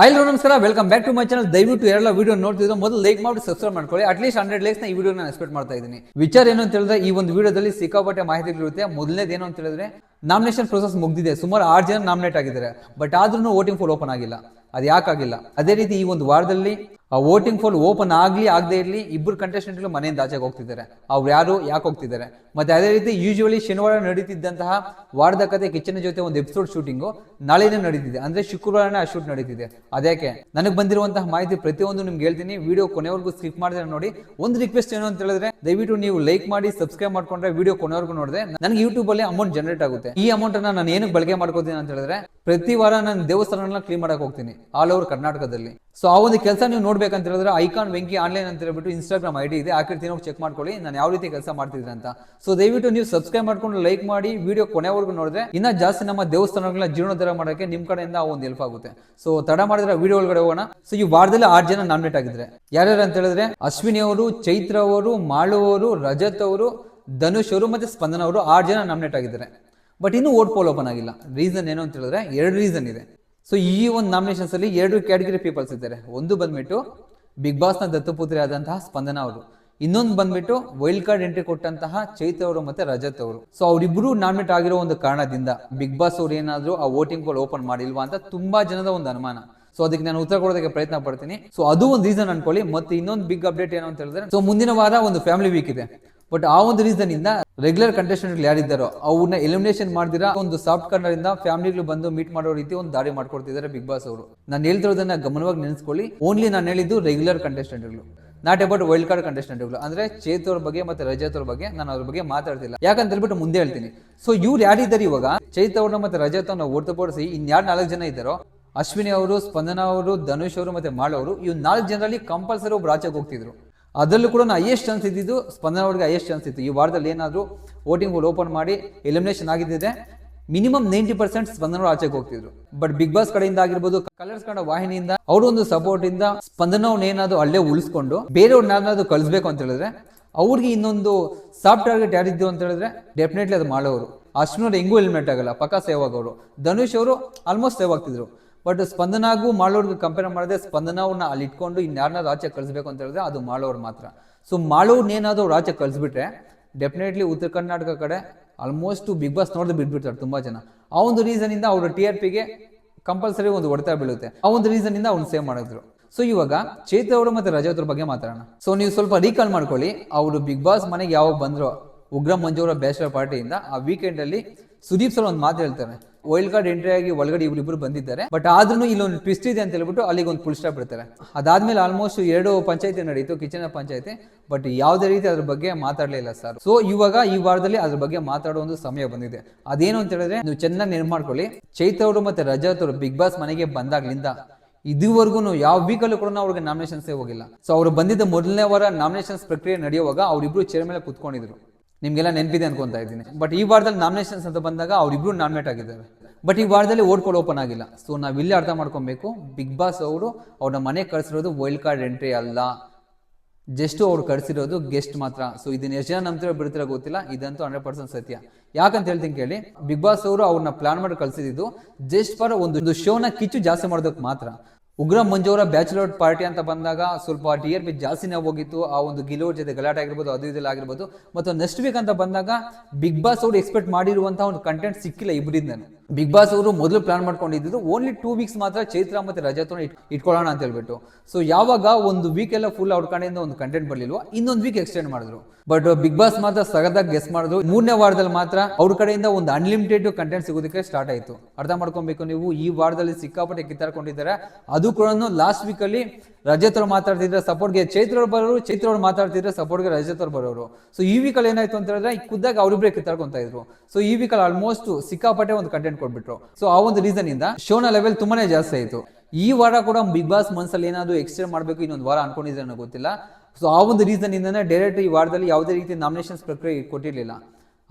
Oil ನಮಸ್ಕಾರ. Welcome back to my channel ದಯವಿಟ್ಟು ಎಲ್ಲ ವಿಡಿಯೋ ನೋಡ್ತಿದ್ರು ಮೊದಲು ಲೈಕ್ ಮಾಡಿ ಸಬ್ಸ್ಕ್ರೈಬ್ ಮಾಡ್ಕೊಳ್ಳಿ. ಅಟ್ಲೀಸ್ಟ್ ಹಂಡ್ರೆಡ್ ಲೈಕ್ಸ್ ಈ ವಿಡಿಯೋ ನಾನು ಎಕ್ಸ್ಪೆಕ್ಟ್ ಮಾಡ್ತಾ ಇದ್ದೀನಿ. ವಿಚಾರ ಏನು ಅಂತ ಹೇಳಿದ್ರೆ, ಈ ಒಂದು ವಿಡಿಯೋದಲ್ಲಿ ಸಿಕ್ಕಾಪಟ್ಟೆ ಮಾಹಿತಿಗಳಿರುತ್ತೆ ಮೊದಲನೇದು ಏನು ಅಂತ ಹೇಳಿದ್ರೆ ನಾಮಿನೇಷನ್ ಪ್ರೊಸೆಸ್ ಮುಗಿದಿದೆ. ಸುಮಾರು ಆರು ಜನ ನಾಮಿನೇಟ್ ಆಗಿದ್ದಾರೆ. ಬಟ್ ಆದ್ರೂ ವೋಟಿಂಗ್ ಫುಲ್ ಓಪನ್ ಆಗಿಲ್ಲ. ಅದು ಯಾಕಾಗಿಲ್ಲ ಅದೇ ರೀತಿ ಈ ಒಂದು ವಾರದಲ್ಲಿ ಆ ವೋಟಿಂಗ್ ಫೋಲ್ ಓಪನ್ ಆಗ್ಲಿ ಆಗದೆ ಇರಲಿ ಇಬ್ಬರು ಕಂಟೆಸ್ಟೆಂಟ್ಗಳು ಮನೆಯಿಂದ ಆಚೆಗೆ ಹೋಗ್ತಿದ್ದಾರೆ. ಅವ್ರು ಯಾರು ಯಾಕೆ ಹೋಗ್ತಿದ್ದಾರೆ? ಮತ್ತೆ ಅದೇ ರೀತಿ ಯೂಶುವಲಿ ಶನಿವಾರ ನಡೀತಿದ್ದಂತಹ ವಾರದ ಕತೆ ಕಿಚ್ಚನ ಜೊತೆ ಒಂದು ಎಪಿಸೋಡ್ ಶೂಟಿಂಗು ನಾಳೆನೇ ನಡೀತಿದೆ. ಅಂದ್ರೆ ಶುಕ್ರವಾರನೇ ಆ ಶೂಟ್ ನಡೀತಿದೆ. ಅದಕ್ಕೆ ನನಗೆ ಬಂದಿರುವಂತಹ ಮಾಹಿತಿ ಪ್ರತಿಯೊಂದು ನಿಮ್ಗೆ ಹೇಳ್ತೀನಿ. ವಿಡಿಯೋ ಕೊನೆವರೆಗೂ ಸ್ಕಿಪ್ ಮಾಡಿದ್ರೆ ನೋಡಿ. ಒಂದು ರಿಕ್ವೆಸ್ಟ್ ಏನು ಅಂತ ಹೇಳಿದ್ರೆ, ದಯವಿಟ್ಟು ನೀವು ಲೈಕ್ ಮಾಡಿ ಸಬ್ಸ್ಕ್ರೈಬ್ ಮಾಡ್ಕೊಂಡ್ರೆ ವಿಡಿಯೋ ಕೊನೆವರೆಗೂ ನೋಡಿದ್ರೆ ನನಗೆ ಯೂಟ್ಯೂಬ್ ಅಲ್ಲಿ ಅಮೌಂಟ್ ಜನರೇಟ್ ಆಗುತ್ತೆ. ಈ ಅಮೌಂಟ್ ಅನ್ನ ನಾನು ಏನಕ್ಕೆ ಬಳಕೆ ಮಾಡ್ಕೋತೀನಿ ಅಂತ ಹೇಳಿದ್ರೆ, ಪ್ರತಿ ವಾರ ನಾನು ದೇವಸ್ಥಾನಗಳನ್ನ ಕ್ಲೀನ್ ಮಾಡಕ್ ಹೋಗ್ತೀನಿ. ಆಲ್ ಓವರ್ ಕರ್ನಾಟಕದಲ್ಲಿ ಸೊ ಆ ಒಂದು ಕೆಲಸ ನೀವು ನೋಡ್ಬೇಕಂತ ಹೇಳಿದ್ರೆ ಐಕಾನ್ ವೆಂಕಿ ಆನ್ಲೈನ್ ಅಂತ ಹೇಳ್ಬಿಟ್ಟು ಇನ್ಸ್ಟಾಗ್ರಾಮ್ ಐಡಿ ಇದೆ. ಆಕೆ ಹೋಗಿ ಚೆಕ್ ಮಾಡ್ಕೊಳ್ಳಿ. ನಾನು ಯಾವ ರೀತಿ ಕೆಲಸ ಮಾಡ್ತಿದ್ರೆ ಅಂತ. ಸೊ ದಯವಿಟ್ಟು ನೀವು ಸಬ್ಸ್ಕ್ರೈಬ್ ಮಾಡ್ಕೊಂಡು ಲೈಕ್ ಮಾಡಿ ವಿಡಿಯೋ ಕೊನೆವರೆಗೂ ನೋಡಿದ್ರೆ ಇನ್ನ ಜಾಸ್ತಿ ನಮ್ಮ ದೇವಸ್ಥಾನಗಳನ್ನ ಜೀರ್ಣೋದ್ಧಾರ ಮಾಡೋಕೆ ನಿಮ್ಮ ಕಡೆಯಿಂದ ಒಂದು ಹೆಲ್ಪ್ ಆಗುತ್ತೆ. ಸೊ ತಡ ಮಾಡಿದ್ರೆ ವಿಡಿಯೋ ಒಳಗಡೆ ಹೋಗೋಣ. ಸೊ ಈ ವಾರದಲ್ಲಿ ಆರು ಜನ ನಾಮಿನೇಟ್ ಆಗಿದ್ರೆ. ಯಾರ್ಯಾರು ಅಂತ ಹೇಳಿದ್ರೆ ಅಶ್ವಿನಿ ಅವರು, ಚೈತ್ರ ಅವರು, ಮಾಳು ಅವರು, ರಜತ್ ಅವರು, ಧನುಷ್ ಅವರು ಮತ್ತೆ ಸ್ಪಂದನ ಅವರು ಆರು ಜನ ನಾಮಿನೇಟ್ ಆಗಿದ್ದಾರೆ. ಬಟ್ ಇನ್ನೂ ಓಟ್ ಪೋಲ್ ಓಪನ್ ಆಗಿಲ್ಲ. ರೀಸನ್ ಏನು ಅಂತ ಹೇಳಿದ್ರೆ ಎರಡು ರೀಸನ್ ಇದೆ. ಸೊ ಈ ಒಂದು ನಾಮಿನೇಷನ್ಸ್ ಅಲ್ಲಿ ಎರಡು ಕ್ಯಾಟಗರಿ ಪೀಪಲ್ಸ್ ಇದ್ದಾರೆ. ಒಂದು ಬಂದ್ಬಿಟ್ಟು ಬಿಗ್ ಬಾಸ್ನ ದತ್ತಪುತ್ರಿ ಆದಂತಹ ಸ್ಪಂದನ ಅವರು. ಇನ್ನೊಂದು ಬಂದ್ಬಿಟ್ಟು ವೈಲ್ಡ್ ಕಾರ್ಡ್ ಎಂಟ್ರಿ ಕೊಟ್ಟಂತಹ ಚೈತ್ ಅವರು ಮತ್ತೆ ರಜತ್ ಅವರು. ಸೊ ಅವರಿಬ್ರು ನಾಮಿನೇಟ್ ಆಗಿರೋ ಒಂದು ಕಾರಣದಿಂದ ಬಿಗ್ ಬಾಸ್ ಅವ್ರು ಏನಾದ್ರು ಆ ವೋಟಿಂಗ್ ಪೋಲ್ ಓಪನ್ ಮಾಡಿಲ್ವಾ ಅಂತ ತುಂಬಾ ಜನದ ಒಂದು ಅನುಮಾನ. ಸೊ ಅದಕ್ಕೆ ನಾನು ಉತ್ತರ ಕೊಡೋದಕ್ಕೆ ಪ್ರಯತ್ನ ಪಡ್ತೀನಿ. ಸೊ ಅದು ಒಂದು ರೀಸನ್ ಅನ್ಕೊಳ್ಳಿ. ಮತ್ತೆ ಇನ್ನೊಂದು ಬಿಗ್ ಅಪ್ಡೇಟ್ ಏನು ಅಂತ ಹೇಳಿದ್ರೆ ಸೊ ಮುಂದಿನ ವಾರ ಒಂದು ಫ್ಯಾಮಿಲಿ ವೀಕ್ ಇದೆ. ಬಟ್ ಆ ಒಂದು ರೀಸನ್ ಇಂದ ರೆಗ್ಯುಲರ್ ಕಂಟೆಸ್ಟೆಂಟ್ ಯಾರಿದ್ದಾರೋ ಅವ್ರನ್ನ ಎಲಿಮಿನೇಷನ್ ಮಾಡಿದಿರಾ, ಒಂದು ಸಾಫ್ಟ್ ಕಾರ್ನರ್ ಇಂದ ಫ್ಯಾಮಿಲಿಗಳು ಬಂದು ಮೀಟ್ ಮಾಡೋ ರೀತಿ ಒಂದು ದಾರಿ ಮಾಡ್ಕೊಡ್ತಿದ್ದಾರೆ ಬಿಗ್ ಬಾಸ್ ಅವರು. ನಾನು ಹೇಳ್ತಿರೋದನ್ನ ಗಮನವಾಗಿ ನೆನೆಸ್ಕೊಳ್ಳಿ. ಓನ್ಲಿ ನಾನು ಹೇಳಿದ್ದು ರೆಗ್ಯುಲರ್ ಕಂಟೆಸ್ಟೆಂಟ್ಗಳು ನಾಟ್ ಅಬೌಟ್ ವೈಲ್ಡ್ ಕಾರ್ಡ್ ಕಂಟೆಸ್ಟೆಂಟ್ಗಳು ಅಂದ್ರೆ ಚೇತ್ ಅವ್ರ ಬಗ್ಗೆ ಮತ್ತೆ ರಜತ್ ಅವ್ರ ಬಗ್ಗೆ ನಾನು ಅವ್ರ ಬಗ್ಗೆ ಮಾತಾಡ್ತಿಲ್ಲ. ಯಾಕಂತ ಹೇಳ್ಬಿಟ್ಟು ಮುಂದೆ ಹೇಳ್ತೀನಿ. ಸೊ ಇವ್ರು ಯಾರಿದ್ದಾರೆ ಇವಾಗ? ಚೈತ್ ಅವ್ರನ್ನ ಮತ್ತೆ ರಜತ್ ಅವ್ರನ್ನ ಹೊರತುಪಡಿಸಿ ಇನ್ಯಾರು ನಾಲ್ಕು ಜನ ಇದ್ದಾರೋ? ಅಶ್ವಿನಿ ಅವರು, ಸ್ಪಂದನ ಅವರು, ಧನುಷ್ ಅವರು ಮತ್ತೆ ಮಾಳವರು ಇವ್ ನಾಲ್ಕು ಜನರಲ್ಲಿ ಕಂಪಲ್ಸರಿ ಒಬ್ರು ಆಚೆಗೆ ಹೋಗ್ತಿದ್ರು. ಅದರಲ್ಲೂ ಕೂಡ ಹೈಯೆಸ್ಟ್ ಚಾನ್ಸ್ ಇದ್ದಿದ್ದು ಸ್ಪಂದನ ಅವ್ರಿಗೆ ಹೈಯೆಸ್ಟ್ ಚಾನ್ಸ್ ಇತ್ತು. ಈ ವಾರದಲ್ಲಿ ಏನಾದರೂ ವೋಟಿಂಗ್ ಹೋಲ್ ಓಪನ್ ಮಾಡಿ ಎಲಿಮಿನೇಷನ್ ಆಗಿದ್ದಿದೆ ಮಿನಿಮಮ್ ನೈಂಟಿ ಪರ್ಸೆಂಟ್ ಸ್ಪಂದನ ಆಚೆಗೆ ಹೋಗ್ತಿದ್ರು. ಬಟ್ ಬಿಗ್ ಬಾಸ್ ಕಡೆಯಿಂದ ಆಗಿರ್ಬೋದು ಕಲರ್ಸ್ ಕಂಡ ವಾಹಿನಿಯಿಂದ ಅವ್ರ ಒಂದು ಸಪೋರ್ಟ್ ಇಂದ ಸ್ಪಂದನ ಏನಾದ್ರು ಅಲ್ಲೇ ಉಳಿಸ್ಕೊಂಡು ಬೇರೆಯವ್ರನ್ನ ಏನಾದ್ರು ಕಳಿಸ್ಬೇಕು ಅಂತ ಹೇಳಿದ್ರೆ ಅವ್ರಿಗೆ ಇನ್ನೊಂದು ಸಾಫ್ಟ್ ಟಾರ್ಗೆಟ್ ಯಾರಿದ್ದು ಅಂತ ಹೇಳಿದ್ರೆ ಡೆಫಿನೆಟ್ಲಿ ಅದು ಮಾಡೋರು ಅಶ್ವಿನವ್ರು ಹೆಂಗೂ ಎಲಿಮಿನೇಟ್ ಆಗಲ್ಲ. ಪಕ್ಕ ಸೇವ್ ಆಗೋರು ಧನುಷ್ ಅವರು ಆಲ್ಮೋಸ್ಟ್ ಸೇವ್ ಆಗ್ತಿದ್ರು. ಬಟ್ ಸ್ಪಂದನಾಗೂ ಮಾಡೋರ್ಗೆ ಕಂಪೇರ್ ಮಾಡಿದ್ರೆ ಸ್ಪಂದನವನ್ನ ಅಲ್ಲಿ ಇಟ್ಕೊಂಡು ಇನ್ಯಾರನ್ನ ರಾಜ್ಯ ಕಳಿಸ್ಬೇಕು ಅಂತ ಹೇಳಿದ್ರೆ ಅದು ಮಾಡೋರು ಮಾತ್ರ. ಸೊ ಅವ್ರು ಆಚೆ ಕಳಿಸ್ಬಿಟ್ರೆ ಡೆಫಿನೆಟ್ಲಿ ಉತ್ತರ ಕರ್ನಾಟಕ ಕಡೆ ಆಲ್ಮೋಸ್ಟ್ ಬಿಗ್ ಬಾಸ್ ನೋಡಿದ್ರೆ ಬಿಟ್ಬಿಡ್ತಾರೆ ತುಂಬಾ ಜನ. ಆ ಒಂದು ರೀಸನ್ ಇಂದ ಅವ್ರ ಟಿ ಆರ್ ಪಿಗೆ ಕಂಪಲ್ಸರಿ ಒಂದು ಹೊಡೆತ ಬೀಳುತ್ತೆ. ಆ ಒಂದು ರೀಸನ್ ಇಂದ ಅವ್ನು ಸೇವ್ ಮಾಡಿದ್ರು. ಸೊ ಇವಾಗ ಚೇತ ಅವರು ಮತ್ತೆ ರಜೆ ಅವ್ರ ಬಗ್ಗೆ ಮಾತಾಡೋಣ. ಸೊ ನೀವು ಸ್ವಲ್ಪ ರೀಕಾಲ್ ಮಾಡ್ಕೊಳ್ಳಿ, ಅವರು ಬಿಗ್ ಬಾಸ್ ಮನೆಗೆ ಯಾವಾಗ ಬಂದ್ರು ಉಗ್ರ ಮಂಜು ಅವರ ಬ್ಯಾಚುಲರ್ ಪಾರ್ಟಿಯಿಂದ ಆ ವೀಕೆಂಡ್ ಅಲ್ಲಿ ಸುದೀಪ್ ಸರ್ ಒಂದು ಮಾತು ಹೇಳ್ತಾರೆ. ವೈಲ್ಡ್ ಕಾರ್ಡ್ ಎಂಟ್ರಿ ಆಗಿ ಒಳಗಡೆ ಇಬ್ಬರಿಬ್ರು ಬಂದಿದ್ದಾರೆ. ಬಟ್ ಆದ್ರೂ ಇಲ್ಲೊಂದು ಟ್ವಿಸ್ಟ್ ಇದೆ ಅಂತ ಹೇಳ್ಬಿಟ್ಟು ಅಲ್ಲಿಗೆ ಒಂದು ಫುಲ್ ಸ್ಟಾಪ್ ಬಿಡ್ತಾರೆ. ಅದಾದ್ಮೇಲೆ ಆಲ್ಮೋಸ್ಟ್ ಎರಡು ಪಂಚಾಯತಿ ನಡೀತು ಕಿಚನ್ ಪಂಚಾಯತಿ. ಬಟ್ ಯಾವುದೇ ರೀತಿ ಅದ್ರ ಬಗ್ಗೆ ಮಾತಾಡಲಿಲ್ಲ ಸರ್ ಸೊ ಇವಾಗ ಈ ವಾರದಲ್ಲಿ ಅದ್ರ ಬಗ್ಗೆ ಮಾತಾಡೋ ಒಂದು ಸಮಯ ಬಂದಿದೆ. ಅದೇನು ಅಂತ ಹೇಳಿದ್ರೆ ನೀವು ಚೆನ್ನಾಗಿ ನೆನಪು ಮಾಡ್ಕೊಳ್ಳಿ. ಅವರು ಮತ್ತೆ ರಜಾತ್ ಅವರು ಬಿಗ್ ಬಾಸ್ ಮನೆಗೆ ಬಂದಾಗ್ಲಿಂದ ಇದುವರೆಗೂ ಯಾವ ವೀಕಲ್ಲೂ ಕೂಡ ಅವ್ರಿಗೆ ನಾಮಿನೇಷನ್ಸೇ ಹೋಗಿಲ್ಲ. ಸೊ ಅವರು ಬಂದಿದ್ದ ಮೊದಲನೇ ವಾರ ನಾಮಿನೇಷನ್ಸ್ ಪ್ರಕ್ರಿಯೆ ನಡೆಯುವಾಗ ಅವರಿಬ್ರು ಚೇರ್ ಮೇಲೆ ಕುತ್ಕೊಂಡಿದ್ರು. ನಿಮ್ಗೆಲ್ಲ ನೆನಪಿದೆ ಅನ್ಕೊಂತ ಇದ್ದೀನಿ. ಬಟ್ ಈ ವಾರದಲ್ಲಿ ನಾಮಿನೇಷನ್ಸ್ ಅಂತ ಬಂದಾಗ ಅವರಿಬ್ರು ನಾಮಿನೇಟ್ ಆಗಿದ್ದಾರೆ. ಬಟ್ ಈ ವಾರದಲ್ಲಿ ಓಟ್ಗಳು ಓಪನ್ ಆಗಿಲ್ಲ. ಸೊ ನಾವು ಇಲ್ಲಿ ಅರ್ಥ ಮಾಡ್ಕೊಬೇಕು. ಬಿಗ್ ಬಾಸ್ ಅವರು ಅವ್ರನ್ನ ಮನೆ ಕಳಿಸಿರೋದು ವೈಲ್ಡ್ ಕಾರ್ಡ್ ಎಂಟ್ರಿ ಅಲ್ಲ. ಜಸ್ಟ್ ಅವ್ರು ಕಳಿಸಿರೋದು ಗೆಸ್ಟ್ ಮಾತ್ರ. ಸೊ ಇದನ್ನ ಎಷ್ಟು ಜನ ನಂಬ್ತಿರೋ ಬಿಡ್ತಿರೋ ಗೊತ್ತಿಲ್ಲ. ಇದಂತೂ ಹಂಡ್ರೆಡ್ ಪರ್ಸೆಂಟ್ ಸತ್ಯ. ಯಾಕಂತ ಹೇಳ್ತೀನಿ ಕೇಳಿ ಬಿಗ್ ಬಾಸ್ ಅವರು ಅವ್ರನ್ನ ಪ್ಲಾನ್ ಮಾಡಿ ಕಳಿಸಿದ್ದು ಜಸ್ಟ್ ಫಾರ್ ಒಂದು ಶೋನ ಕಿಚ್ಚು ಜಾಸ್ತಿ ಮಾಡೋದಕ್ಕೆ ಮಾತ್ರ. ಉಗ್ರ ಮಂಜು ಅವರ ಬ್ಯಾಚುಲರ್ ಪಾರ್ಟಿ ಅಂತ ಬಂದಾಗ ಸ್ವಲ್ಪ ಡಿ ಆರ್ ಪಿ ಜಾಸ್ತಿನೇ ಹೋಗಿತ್ತು. ಆ ಒಂದು ಗಿಲೋ ಜೊತೆ ಗಲಾಟೆ ಆಗಿರ್ಬೋದು, ಅದು ಇದೆಲ್ಲ ಆಗಿರ್ಬೋದು. ಮತ್ತು ನೆಕ್ಸ್ಟ್ ವೀಕ್ ಅಂತ ಬಂದಾಗ ಬಿಗ್ ಬಾಸ್ ಅವರು ಎಕ್ಸ್ಪೆಕ್ಟ್ ಮಾಡಿರುವಂತಹ ಒಂದು ಕಂಟೆಂಟ್ ಸಿಕ್ಕಿಲ್ಲ ಇಬ್ಬರಿಂದ ಬಿಗ್ ಬಾಸ್ ಅವರು ಮೊದಲು ಪ್ಲಾನ್ ಮಾಡ್ಕೊಂಡಿದ್ದು ಓನ್ಲಿ ಟೂ ವೀಕ್ಸ್ ಮಾತ್ರ ಚೈತ್ರ ಮತ್ತೆ ರಜತ್ ಇಟ್ಕೊಳ್ಳೋಣ ಅಂತ ಹೇಳ್ಬಿಟ್ಟು. ಸೊ ಯಾವಾಗ ಒಂದು ವೀಕ್ ಎಲ್ಲ ಫುಲ್ ಅವ್ರ ಕಡೆಯಿಂದ ಒಂದು ಕಂಟೆಂಟ್ ಬರ್ಲಿಲ್ವಾ, ಇನ್ನೊಂದು ವೀಕ್ ಎಕ್ಸ್ಟೆಂಡ್ ಮಾಡಿದ್ರು. ಬಟ್ ಬಿಗ್ ಬಾಸ್ ಮಾತ್ರ ಸಗದಾಗಿ ಗೆಸ್ ಮಾಡಿದ್ರು. ಮೂರನೇ ವಾರದಲ್ಲಿ ಮಾತ್ರ ಅವ್ರ ಕಡೆಯಿಂದ ಒಂದು ಅನ್ಲಿಮಿಟೆಡ್ ಕಂಟೆಂಟ್ ಸಿಗೋದಕ್ಕೆ ಸ್ಟಾರ್ಟ್ ಆಯ್ತು. ಅರ್ಥ ಮಾಡ್ಕೊಬೇಕು ನೀವು, ಈ ವಾರದಲ್ಲಿ ಸಿಕ್ಕಾಪಟ್ಟೆ ಕಿತ್ತಾಡ್ಕೊಂಡಿದ್ದಾರೆ. ಅದು ಕೂಡ ಲಾಸ್ಟ್ ವೀಕ್ ಅಲ್ಲಿ ರಜತ್ ಅವ್ರು ಮಾತಾಡ್ತಿದ್ರೆ ಸಪೋರ್ಟ್ಗೆ ಅವ್ರು ಬರೋರು ಚೈತ್ರ ಅವ್ರು ಮಾತಾಡ್ತಿದ್ರೆ ಸಪೋರ್ಟ್ಗೆ ರಜತ್ ಅವ್ರು ಬರೋರು. ಸೊ ಈ ವೀಕಲ್ಲಿ ಏನಾಯ್ತು ಅಂತ ಹೇಳಿದ್ರೆ ಖುದ್ದಾಗಿ ಅವ್ರಿಬ್ರೆ ಕಿತ್ತಾಡ್ಕೊಂತ ಇದ್ರು. ಸೊ ಈ ವೀಕಲ್ಲಿ ಆಲ್ಮೋಸ್ಟ್ ಸಿಕ್ಕಾಪಟ್ಟೆ ಒಂದು ಕಂಟೆಂಟ್ ಕೊಟ್ಬಿಟ್ರು. ಸೊ ಆ ಒಂದು ರೀಸನ್ ಇಂದ ಶೋನ ಲೆವೆಲ್ ತುಂಬಾನೇ ಜಾಸ್ತಿ ಆಯ್ತು. ಈ ವಾರ ಕೂಡ ಬಿಗ್ ಬಾಸ್ ಮನ್ಸಲ್ಲಿ ಏನಾದ್ರು ಎಕ್ಸ್ಟೆಂಡ್ ಮಾಡಬೇಕು ಇನ್ನೊಂದು ವಾರ ಅನ್ಕೊಂಡಿದ್ರೆ ಗೊತ್ತಿಲ್ಲ. ಸೊ ಆ ಒಂದು ರೀಸನ್ ಇಂದನೇ ಡೈರೆಕ್ಟ್ ಈ ವಾರದಲ್ಲಿ ಯಾವುದೇ ರೀತಿ ನಾಮಿನೇಷನ್ಸ್ ಪ್ರಕ್ರಿಯೆ ಕೊಟ್ಟಿರಲಿಲ್ಲ.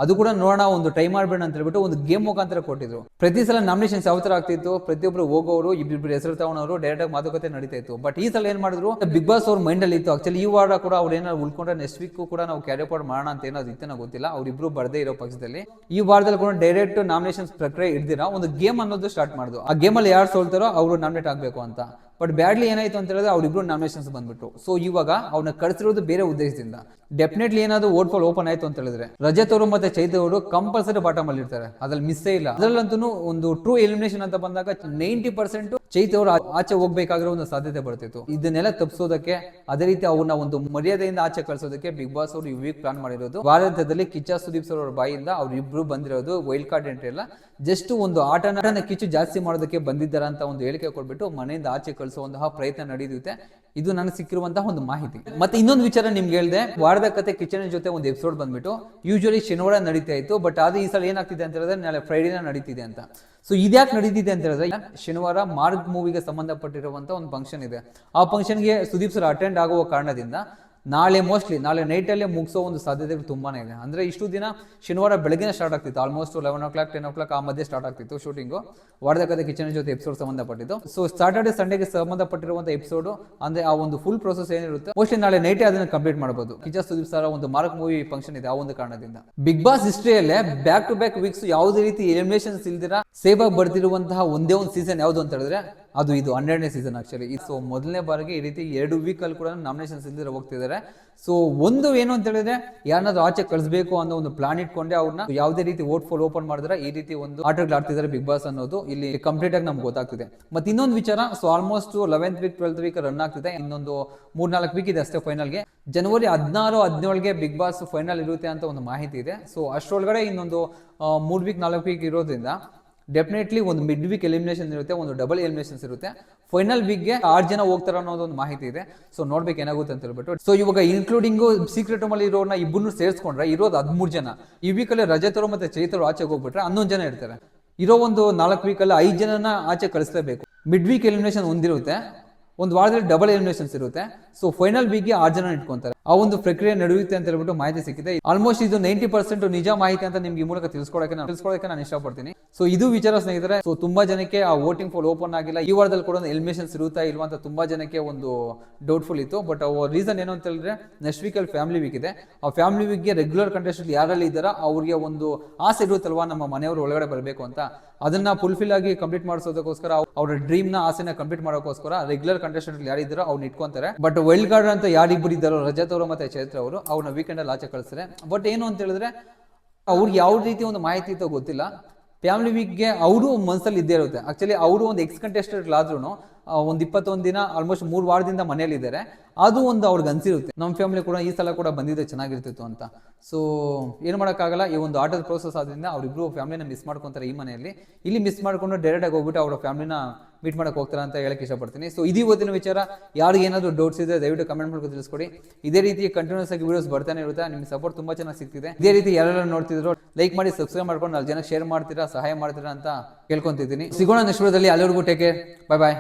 ಅದು ಕೂಡ ನೋಡೋಣ, ಒಂದು ಟ್ರೈ ಮಾಡ್ಬೇಡ ಅಂತ ಹೇಳ್ಬಿಟ್ಟು ಒಂದು ಗೇಮ್ ಮುಖಾಂತರ ಕೊಟ್ಟಿದ್ರು. ಪ್ರತಿ ಸಲ ನಾಮಿನೇಷನ್ಸ್ ಯಾವ ಥರ ಆಗ್ತಿತ್ತು, ಪ್ರತಿಯೊಬ್ರು ಹೋಗೋರು ಇಬ್ಬಿಬ್ರು ಹೆಸರು ತಗೊಂಡವರು ಡೈರೆಕ್ಟ್ ಆಗಿ ಮಾತುಕತೆ ನಡೀತಾ ಇತ್ತು. ಬಟ್ ಈ ಸಲ ಏನ್ ಮಾಡಿದ್ರು ಬಿಗ್ ಬಾಸ್ ಅವ್ರ ಮೈಂಡ್ ಅಲ್ಲಿ ಇತ್ತು. ಆಕ್ಚುಲಿ ಈ ವಾರ ಕೂಡ ಅವ್ರು ಏನಾದ್ರು ಉಳ್ಕೊಂಡ್ರೆ ನೆಕ್ಸ್ಟ್ ವೀಕ್ ಕೂಡ ನಾವು ಕ್ಯಾರಿ ಔಟ್ ಮಾಡೋಣ ಅಂತ ಏನಾದ್ರು ಇತ್ತು ಗೊತ್ತಿಲ್ಲ. ಅವ್ರಿಬ್ರು ಬರ್ದೇ ಇರೋ ಪಕ್ಷದಲ್ಲಿ. ಈ ವಾರದಲ್ಲಿ ಕೂಡ ಡೈರೆಕ್ಟ್ ನಾಮಿನೇಷನ್ಸ್ ಪ್ರಕ್ರಿಯೆ ಇಡ್ದಿರ, ಒಂದು ಗೇಮ್ ಅನ್ನೋದು ಸ್ಟಾರ್ಟ್ ಮಾಡಿದ್ರು. ಆ ಗೇಮ್ ಅಲ್ಲಿ ಯಾರು ಸೋಲ್ತಾರೋ ಅವರು ನಾಮಿನೇಟ್ ಆಗಬೇಕು ಅಂತ. ಬಟ್ ಬ್ಯಾಡ್ಲಿ ಏನಾಯ್ತು ಅಂತ ಹೇಳಿದ್ರೆ ಅವ್ರಿಬ್ರು ನಾಮಿನೇಷನ್ಸ್ ಬಂದ್ಬಿಟ್ಟು ಸೊ ಇವಾಗ ಅವ್ನ ಕಳಿಸಿರೋದು ಬೇರೆ ಉದ್ದೇಶದಿಂದ. ಡೆಫಿನೆಟ್ಲಿ ಏನಾದ್ರು ಓಟ್ ಫಾಲ್ ಓಪನ್ ಆಯ್ತು ಅಂತ ಹೇಳಿದ್ರೆ, ರಜತ್ ಅವರು ಮತ್ತೆ ಚೈತ್ರ ಅವರು ಕಂಪಲ್ಸರಿ ಬಾಟಮ್ ಅಲ್ಲಿ ಇರ್ತಾರೆ ಅದ್ರಲ್ಲಿ ಮಿಸ್ಸೇ ಇಲ್ಲ. ಅದ್ರಲ್ಲಂತೂ ಒಂದು ಟ್ರೂ ಎಲಿಮಿನೇಷನ್ ಅಂತ ಬಂದಾಗ ನೈಂಟಿ ಪರ್ಸೆಂಟ್ ಚೈತ್ರ ಅವರು ಆಚೆ ಹೋಗ್ಬೇಕಾಗಿರೋ ಒಂದು ಸಾಧ್ಯತೆ ಬರ್ತಿತ್ತು. ಇದನ್ನೆಲ್ಲ ತಪ್ಪಿಸೋದಕ್ಕೆ, ಅದೇ ರೀತಿ ಅವ್ರನ್ನ ಒಂದು ಮರ್ಯಾದೆಯಿಂದ ಆಚೆ ಕಳಿಸೋದಕ್ಕೆ ಬಿಗ್ ಬಾಸ್ ಅವರು ಈ ವೀಕ್ ಪ್ಲಾನ್ ಮಾಡಿರೋದು. ಭಾರತದಲ್ಲಿ ಕಿಚ್ಚ ಸುದೀಪ್ ಸರ್ ಅವ್ರ ಬಾಯಿಂದ ಅವ್ರ ಇಬ್ರು ಬಂದಿರೋದು ವೈಲ್ಡ್ ಕಾರ್ಡ್ ಎಂಟ್ರಿ ಎಲ್ಲ ಜಸ್ಟ್ ಒಂದು ಆಟನ ಕಿಚ್ಚು ಜಾಸ್ತಿ ಮಾಡೋದಕ್ಕೆ ಬಂದಿದ್ದಾರ ಅಂತ ಒಂದು ಹೇಳಿಕೆ ಕೊಟ್ಬಿಟ್ಟು ಮನೆಯಿಂದ ಆಚೆ ಕಳಿಸುವಂತಹ ಪ್ರಯತ್ನ ನಡೆಯುತ್ತೆ ಇದು ನನಗೆ ಸಿಕ್ಕಿರುವಂತಹ ಒಂದು ಮಾಹಿತಿ. ಮತ್ತೆ ಇನ್ನೊಂದು ವಿಚಾರ ನಿಮ್ಗೆ ಹೇಳಿದೆ, ವಾರದ ಕತೆ ಕಿಚನ್ ಜೊತೆ ಒಂದು ಎಪಿಸೋಡ್ ಬಂದ್ಬಿಟ್ಟು ಯೂಶುವಲಿ ಶನಿವಾರ ನಡೀತಾ ಇತ್ತು ಬಟ್ ಅದು ಈ ಸಲ ಏನಾಗ್ತಿದೆ ಅಂತ ಹೇಳಿದ್ರೆ, ನಾಳೆ ಫ್ರೈಡೇನ ನಡೀತಿದೆ ಅಂತ. ಸೊ ಇದ್ಯಾಕೆ ನಡೀತಿದೆ ಅಂತ ಹೇಳಿದ್ರೆ, ಶನಿವಾರ ಮಾರ್ಗ್ ಮೂವಿಗೆ ಸಂಬಂಧಪಟ್ಟಿರುವಂತ ಒಂದು ಫಂಕ್ಷನ್ ಇದೆ. ಆ ಫಂಕ್ಷನ್ಗೆ ಸುದೀಪ್ ಸರ್ ಅಟೆಂಡ್ ಆಗುವ ಕಾರಣದಿಂದ ನಾಳೆ ಮೋಸ್ಟ್ಲಿ ನಾಳೆ ನೈಟಲ್ಲೇ ಮುಗಿಸೋ ಒಂದು ಸಾಧ್ಯತೆಗಳು ತುಂಬಾನೇ ಇದೆ. ಅಂದ್ರೆ ಇಷ್ಟು ದಿನ ಶನಿವಾರ ಬೆಳಗ್ಗೆ ಸ್ಟಾರ್ಟ್ ಆಗ್ತಿತ್ತು. Almost eleven o'clock ten o'clock ಆ ಮಧ್ಯೆ ಸ್ಟಾರ್ಟ್ ಆಗ್ತಿತ್ತು ಶೂಟಿಂಗು ವಾರದ ಕಿಚನ್ ಜೊತೆ ಎಪಿಸೋಡ್ ಸಂಬಂಧಪಟ್ಟಿದ್ದು. ಸೊ ಸ್ಯಾಟರ್ಡೆ ಸಂಡೇಗೆ ಸಂಬಂಧಪಟ್ಟಿರುವಂಥ ಎಪಿಸೋಡ್ ಅಂದ್ರೆ ಆ ಒಂದು ಫುಲ್ ಪ್ರೋಸೆಸ್ ಏನಿರುತ್ತೆ ಮೋಸ್ಟ್ಲಿ ನಾಳೆ ನೈಟೇ ಅದನ್ನ ಕಂಪ್ಲೀಟ್ ಮಾಡಬಹುದು ಕಿಚನ್ ಸುದೀಪ್ ಸರ್ ಒಂದು ಮಾರ್ಕ್ ಮೂವಿ ಫಂಕ್ಷನ್ ಇದೆ ಆ ಒಂದು ಕಾರಣದಿಂದ. ಬಿಗ್ ಬಾಸ್ ಹಿಸ್ಟ್ರಿಯಲ್ಲೇ ಬ್ಯಾಕ್ ಟು ಬ್ಯಾಕ್ ವೀಕ್ಸ್ ಯಾವುದೇ ರೀತಿ ಎಲಿಮಿನೇಷನ್ಸ್ ಇಲ್ದಿರ ಸೇವ್ ಆಗಿ ಬರ್ತಿರುವಂತಹ ಒಂದೇ ಒಂದು ಸೀಸನ್ ಯಾವುದು ಅಂತ ಹೇಳಿದ್ರೆ ಅದು ಇದು ಹನ್ನೆರಡನೇ ಸೀಸನ್ ಆಕ್ಚುಲಿ ಸೊ ಮೊದಲನೇ ಬಾರಿಗೆ ಈ ರೀತಿ ಎರಡು ವೀಕಲ್ಲಿ ಕೂಡ ನಾಮಿನೇಷನ್ಸ್ ಇಲ್ದಿರ ಹೋಗ್ತಿದ್ದಾರೆ. ಸೊ ಒಂದು ಏನು ಅಂತ ಹೇಳಿದ್ರೆ, ಯಾರನ್ನಾದ್ರೂ ಆಚೆ ಕಳಿಸ್ಬೇಕು ಅನ್ನೋ ಒಂದು ಪ್ಲಾನ್ ಇಟ್ಕೊಂಡೆ ಅವ್ರನ್ನ. ಯಾವುದೇ ರೀತಿ ವೋಟ್ ಫೋಲ್ ಓಪನ್ ಮಾಡಿದ್ರೆ ಈ ರೀತಿ ಒಂದು ಆಟಗಳು ಆಡ್ತಿದ್ದಾರೆ ಬಿಗ್ ಬಾಸ್ ಅನ್ನೋದು. ಇಲ್ಲಿ ಕಂಪ್ಲೀಟ್ ಆಗಿ ನಮ್ಗೆ ಗೊತ್ತಾಗ್ತಿದೆ. ಮತ್ತೆ ಇನ್ನೊಂದು ವಿಚಾರ so almost eleventh week twelfth week run ಆಗ್ತಿದೆ. ಇನ್ನೊಂದು ಮೂರ್ನಾಲ್ಕು ವೀಕ್ ಇದೆ ಅಷ್ಟೇ ಫೈನಲ್ಗೆ ಜನವರಿ ಹದಿನಾರು, ಹದಿನೇಳಿಗೆ ಬಿಗ್ ಬಾಸ್ ಫೈನಲ್ ಇರುತ್ತೆ ಅಂತ ಒಂದು ಮಾಹಿತಿ ಇದೆ. ಸೊ ಅಷ್ಟರೊಳಗಡೆ ಇನ್ನೊಂದು ಮೂರ್ ವೀಕ್ ನಾಲ್ಕು ವೀಕ್ ಇರೋದ್ರಿಂದ ಡೆಫಿನೆಟ್ಲಿ ಒಂದು ಮಿಡ್ ವೀಕ್ ಎಲಿಮಿನೇಷನ್ ಇರುತ್ತೆ, ಒಂದು ಡಬಲ್ ಎಲಿಮಿನೇಷನ್ಸ್ ಇರುತ್ತೆ. ಫೈನಲ್ ವೀಕ್ಗೆ ಆರು ಜನ ಹೋಗ್ತಾರೆ ಅನ್ನೋದು ಒಂದು ಮಾಹಿತಿ ಇದೆ. ಸೊ ನೋಡ್ಬೇಕು ಏನಾಗುತ್ತೆ ಅಂತ ಹೇಳ್ಬಿಟ್ಟು. ಸೊ ಇವಾಗ ಇನ್ಕ್ಲೂಡಿಂಗು ಸೀಕ್ರೆಟ್ ಅಲ್ಲಿ ಇರೋರ್ನ ಇಬ್ಬರು ಸೇರಿಸ್ಕೊಂಡ್ರೆ ಇರೋದು ಹದಿಮೂರು ಜನ. ಈ ವೀಕಲ್ಲಿ ರಜತರು ಮತ್ತೆ ಚೈತರು ಆಚೆಗೆ ಹೋಗ್ಬಿಟ್ರೆ ಹನ್ನೊಂದು ಜನ ಇರ್ತಾರೆ. ಇರೋ ಒಂದು ನಾಲ್ಕು ವೀಕಲ್ಲಿ ಐದು ಜನನ ಆಚೆ ಕಳಿಸ್ಲೇಬೇಕು. ಮಿಡ್ ವೀಕ್ ಎಲಿಮಿನೇಷನ್ ಒಂದಿರುತ್ತೆ. ಒಂದು ವಾರದಲ್ಲಿ ಡಬಲ್ ಎಲಿಮಿನೇಷನ್ಸ್ ಇರುತ್ತೆ. ಸೊ ಫೈನಲ್ ವೀಕ್ಗೆ ಆರು ಜನ ಇಟ್ಕೊಂತಾರೆ. ಆ ಒಂದು ಪ್ರಕ್ರಿಯೆ ನಡೆಯುತ್ತೆ ಅಂತ ಹೇಳ್ಬಿಟ್ಟು ಮಾಹಿತಿ ಸಿಕ್ಕಿದೆ. ಆಲ್ಮೋಸ್ಟ್ ಇದು ನೈಂಟಿ ಪರ್ಸೆಂಟ್ ನಿಜ ಮಾಹಿತಿ ಅಂತ ನಿಮ್ಗೆ ಈ ಮೂಲಕ ತಿಳಿಸ್ಕೊಡಕ್ಕೆ ನಾನು ತಿಳಿಸ್ಕೊಡಕ್ಕೆ ನಾನು ಇಷ್ಟಪಡ್ತೀನಿ. ಸೊ ಇದು ವಿಚಾರ ಸ್ನೇಹಿತರೆ ಸೊ ತುಂಬಾ ಜನಕ್ಕೆ ಆ ವೋಟಿಂಗ್ ಫಾಲ್ ಓಪನ್ ಆಗಿಲ್ಲ. ಈ ವಾರದಲ್ಲಿ ಕೂಡ ಒಂದು ಎಲಿಮಿನೇಷನ್ಸ್ ಇರುತ್ತಾ ಇಲ್ವಾ ಅಂತ ತುಂಬಾ ಜನಕ್ಕೆ ಒಂದು ಡೌಟ್ಫುಲ್ ಇತ್ತು. ಬಟ್ ರೀಸನ್ ಏನು ಅಂತ ಹೇಳಿದ್ರೆ ನೆಕ್ಸ್ಟ್ ವೀಕ್ ಅಲ್ಲಿ ಫ್ಯಾಮಿಲಿ ವೀಕ್ ಇದೆ ಆ ಫ್ಯಾಮಿಲಿ ವೀಕ್ಗೆ ರೆಗ್ಯುಲರ್ ಕಂಟೆಸ್ಟೆಂಟ್ ಯಾರಲ್ಲಿ ಇದ್ದಾರೋ ಅವ್ರಿಗೆ ಒಂದು ಆಸೆ ಇರುತ್ತಲ್ವಾ ನಮ್ಮ ಮನೆಯವರು ಒಳಗಡೆ ಬರಬೇಕು ಅಂತ. ಅದನ್ನ ಫುಲ್ಫಿಲ್ ಆಗಿ ಕಂಪ್ಲೀಟ್ ಮಾಡಿಸೋದಕ್ಕೋಸ್ಕರ ಅವ್ರ ಡ್ರೀಮ್ನ ಆಸೆನ ಕಂಪ್ಲೀಟ್ ಮಾಡೋಕ್ಕೋಸ್ಕರ ರೆಗ್ಯುಲರ್ ಕಂಟೆಸ್ಟೆಂಟ್ ಯಾರಿದ್ದಾರೋ ಅವ್ನ ಇಟ್ಕೊಂತಾರೆ. ಬಟ್ ವೈಲ್ಡ್ ಕಾರ್ಡ್ ಅಂತ ಯಾರಿಬ್ಬರು ಇದ್ದಾರೋ ರಜತ್ ಅವರು ಮತ್ತೆ ಚೈತ್ರ ಅವರು, ಅವ್ರನ್ನ ವೀಕೆಂಡ್ ಅಲ್ಲಿ ಆಚೆ ಕಳಿಸ್ತಾರೆ ಬಟ್ ಏನು ಅಂತ ಹೇಳಿದ್ರೆ ಅವ್ರಿಗೆ ಯಾವ ರೀತಿ ಒಂದು ಮಾಹಿತಿ ಇತ್ತೋ ಗೊತ್ತಿಲ್ಲ. ಫ್ಯಾಮಿಲಿ ವೀಕ್ಗೆ ಅವರು ಮನಸ್ಸಲ್ಲಿ ಇದ್ದೇ ಇರುತ್ತೆ. ಆಕ್ಚುಲಿ ಅವರು ಒಂದು ಎಕ್ಸ್ ಕಂಟೆಸ್ಟೆಡ್ ಆದ್ರೂ ಒಂದು ಇಪ್ಪತ್ತೊಂದು ದಿನ ಆಲ್ಮೋಸ್ಟ್ ಮೂರು ವಾರದಿಂದ ಮನೆಯಲ್ಲಿದ್ದಾರೆ ಅದು ಒಂದು ಅವ್ರಿಗೆ ಅನ್ಸಿರುತ್ತೆ. ನಮ್ಮ ಫ್ಯಾಮಿಲಿ ಕೂಡ ಈ ಸಲ ಕೂಡ ಬಂದಿದ್ರೆ ಚೆನ್ನಾಗಿರ್ತಿತ್ತು ಅಂತ. ಸೊ ಏನು ಮಾಡೋಕ್ಕಾಗಲ್ಲ, ಈ ಒಂದು ಆಟದ ಪ್ರೋಸೆಸ್ ಆದ್ರಿಂದ ಅವರಿಬ್ರು ಫ್ಯಾಮಿಲಿನ ಮಿಸ್ ಮಾಡ್ಕೊಂತಾರೆ ಈ ಮನೆಯಲ್ಲಿ. ಇಲ್ಲಿ ಮಿಸ್ ಮಾಡ್ಕೊಂಡು ಡೈರೆಕ್ಟ್ ಆಗಿ ಹೋಗ್ಬಿಟ್ಟು ಅವರ ಫ್ಯಾಮಿಲಿನ ಮೀಟ್ ಮಾಡಕ್ಕೆ ಹೋಗ್ತಾರೆ ಅಂತ ಹೇಳಕ್ ಇಷ್ಟಪಡ್ತೀನಿ. ಸೊ ಇದು ಇವತ್ತಿನ ವಿಚಾರ, ಯಾರಿಗೆ ಏನಾದರೂ ಡೌಟ್ಸ್ ಇದೆ ದಯವಿಟ್ಟು ಕಮೆಂಟ್ ಮಾಡ್ಕೊಂಡು ತಿಳಿಸ್ಕೊಡಿ. ಇದೇ ರೀತಿ ಕಂಟಿನ್ಯೂಸ್ ಆಗಿ ವಿಡಿಯೋಸ್ ಬರ್ತಾನೆ ಇರುತ್ತೆ, ನಿಮ್ಗೆ ಸಪೋರ್ಟ್ ತುಂಬಾ ಚೆನ್ನಾಗಿ ಸಿಗ್ತಿದೆ. ಇದೇ ರೀತಿ ಯಾರೆಲ್ಲ ನೋಡ್ತಿದ್ರು ಲೈಕ್ ಮಾಡಿ ಸಬ್ಸ್ಕ್ರೈಬ್ ಮಾಡ್ಕೊಂಡು ನಾಲ್ಕು ಜನ ಶೇರ್ ಮಾಡ್ತೀರಾ, ಸಹಾಯ ಮಾಡ್ತೀರಾ ಅಂತ ಕೇಳ್ಕೊಂತಿದ್ದೀನಿ. ಸಿಗೋಣ ನೆಕ್ಸ್ಟ್ ವಿಡಿಯೋದಲ್ಲಿ ಅಲ್ಲಿವರೆಗೂ ಟೇಕ್ ಕೇರ್ ಬೈ ಬಾಯ್